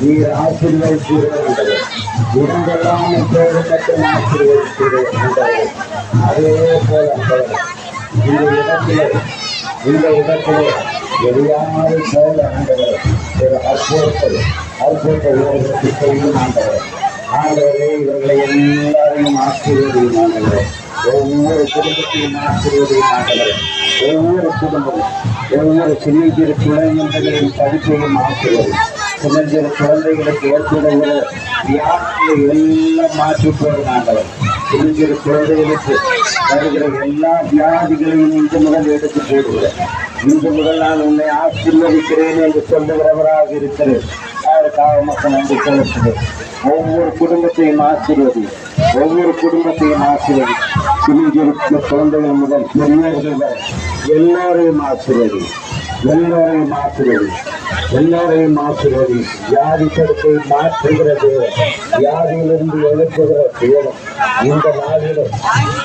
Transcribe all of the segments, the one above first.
நீர் ஆசீர்வதித்தீர்கள் இடங்கெல்லாம் எப்போது மட்டும் ஆசீர்வதித்தீர்கள் அதே போல இந்த இடத்திலே இந்த இடத்திலே எதையாவது போல ஆண்டவர் ஒரு அற்புதத்தை அற்புதத்தை இவர்களுக்கு செய்யும் ஆண்டவர் ஆண்டவரே இவர்களை எல்லாரையும் ஆசீர்வதியும் ஆண்டவர் ஒவ்வொரு குடும்பத்தையும் மாற்றுவதை மாற்றவர் ஒவ்வொரு குடும்பமும் ஒவ்வொரு சிறிய சிறு குழந்தைகளின் படிப்பையும் ஆசீர்வதி சின்ன சிறு குழந்தைகளுக்கு ஏற்படுகிற வியாதிகளை எல்லாம் மாற்றி மாண்டவர் சிறு சிறு குழந்தைகளுக்கு வருகிற எல்லா வியாதிகளையும் இன்று முதல் எடுத்து போடுகிறேன். இன்று முதல் நான் உன்னை ஆசீர்வதிக்கிறேன் என்று சொல்லுகிறவராக இருக்கிறேன். யாருக்காக மக்கள் நன்றி செலுத்துகிறேன்? ஒவ்வொரு குடும்பத்தையும் ஆசீர்வதி. ஒவ்வொரு குடும்பத்தையும் ஆசீர்வதி. சிறிய குழந்தைகள் முதல் பெரியவர்கள் வரை எல்லாரையும் ஆசிரியர் எல்லாரையும் ஆசிரியர் எல்லாரையும் ஆசிரியர் வியாதி படுத்தை மாற்றுகிறது வியாதியிலிருந்து எழுப்புகிற தேவன் இந்த நாளிலும்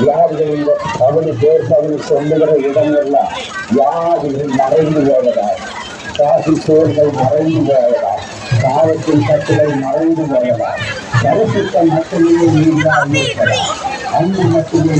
வியாதிகள் இந்த பகுதி பேர் பகுதி சொல்லுகிற இடங்கள்லாம் வியாதிகள் மறைந்து போவதால் காசி சோர்கள் மறைந்து போவதா காலத்தின் கட்டுகள் மறைந்து போவதா கருத்துக்கள் மட்டுமே நீங்களாக இருப்பதா அன்பு மட்டுமே